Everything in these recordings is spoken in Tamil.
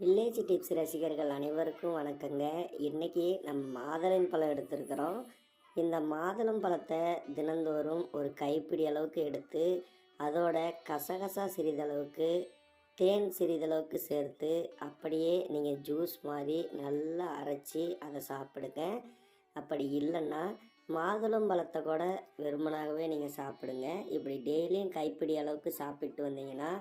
வில்லேஜ் டிப்ஸ் ரசிகர்கள் அனைவருக்கும் வணக்கங்க. இன்றைக்கி நம்ம மாதுளம் பழம் எடுத்திருக்கிறோம். இந்த மாதுளம் பழத்தை தினந்தோறும் ஒரு கைப்பிடி அளவுக்கு எடுத்து அதோட கசகசா சிறிதளவுக்கு தேன் சிறிதளவுக்கு சேர்த்து அப்படியே நீங்கள் ஜூஸ் மாதிரி நல்லா அரைச்சி அதை சாப்பிடுங்க. அப்படி இல்லைன்னா மாதுளம் பழத்தை கூட வெறுமனாகவே நீங்கள் சாப்பிடுங்க. இப்படி டெய்லியும் கைப்பிடி அளவுக்கு சாப்பிட்டு வந்தீங்கன்னா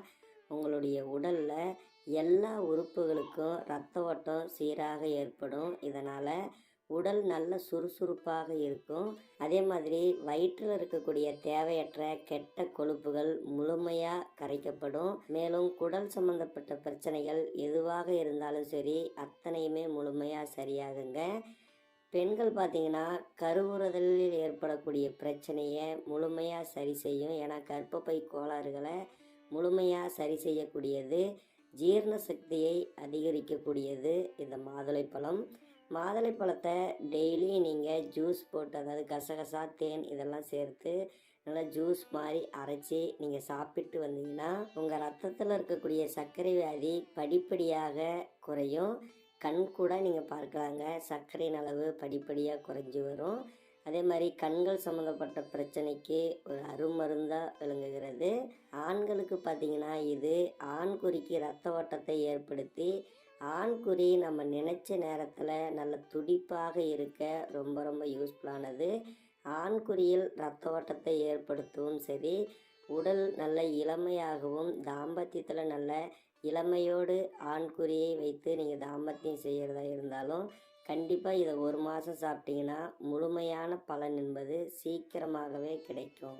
உங்களுடைய உடலில் எல்லா உறுப்புகளுக்கும் ரத்த ஓட்டம் சீராக ஏற்படும். இதனால் உடல் நல்ல சுறுசுறுப்பாக இருக்கும். அதே மாதிரி வயிற்றில் இருக்கக்கூடிய தேவையற்ற கெட்ட கொழுப்புகள் முழுமையாக கரைக்கப்படும். மேலும் குடல் சம்பந்தப்பட்ட பிரச்சனைகள் எதுவாக இருந்தாலும் சரி அத்தனையுமே முழுமையாக சரியாகுங்க. பெண்கள் பார்த்தீங்கன்னா கருவுறுதலில் ஏற்படக்கூடிய பிரச்சனையை முழுமையாக சரி செய்யும். ஏன்னா கர்ப்பப்பை கோளாறுகளை முழுமையாக சரி செய்யக்கூடியது. ஜீரண சக்தியை அதிகரிக்கக்கூடியது இந்த மாதுளைப்பழம் மாதுளைப்பழத்தை டெய்லி நீங்கள் ஜூஸ் போட்டு அதாவது கசகசா தேன் இதெல்லாம் சேர்த்து நல்லா ஜூஸ் மாதிரி அரைச்சி நீங்கள் சாப்பிட்டு வந்தீங்கன்னா உங்கள் ரத்தத்தில் இருக்கக்கூடிய சர்க்கரை வியாதி படிப்படியாக குறையும். கண் கூட நீங்கள் பார்க்கலாங்க. சர்க்கரையின் அளவு படிப்படியாக குறைஞ்சி வரும். அதே மாதிரி கண்கள் சம்மந்தப்பட்ட பிரச்சனைக்கு ஒரு அருமருந்தாக விளங்குகிறது. ஆண்களுக்கு பார்த்திங்கன்னா இது ஆண்குறிக்கு ரத்த ஓட்டத்தை ஏற்படுத்தி ஆண்குறி நம்ம நினச்ச நேரத்தில் நல்ல துடிப்பாக இருக்க ரொம்ப ரொம்ப யூஸ்ஃபுல்லானது ஆண்குறியில் ரத்த ஓட்டத்தை ஏற்படுத்தவும் சரி உடல் நல்ல இளமையாகவும் தாம்பத்தியத்தில் நல்ல இளமையோடு ஆண்குறியை வைத்து நீங்கள் தாம்பத்தியம் செய்கிறதா இருந்தாலும் கண்டிப்பாக இதை ஒரு மாதம் சாப்பிட்டீங்கன்னா முழுமையான பலன் என்பது சீக்கிரமாகவே கிடைக்கும்.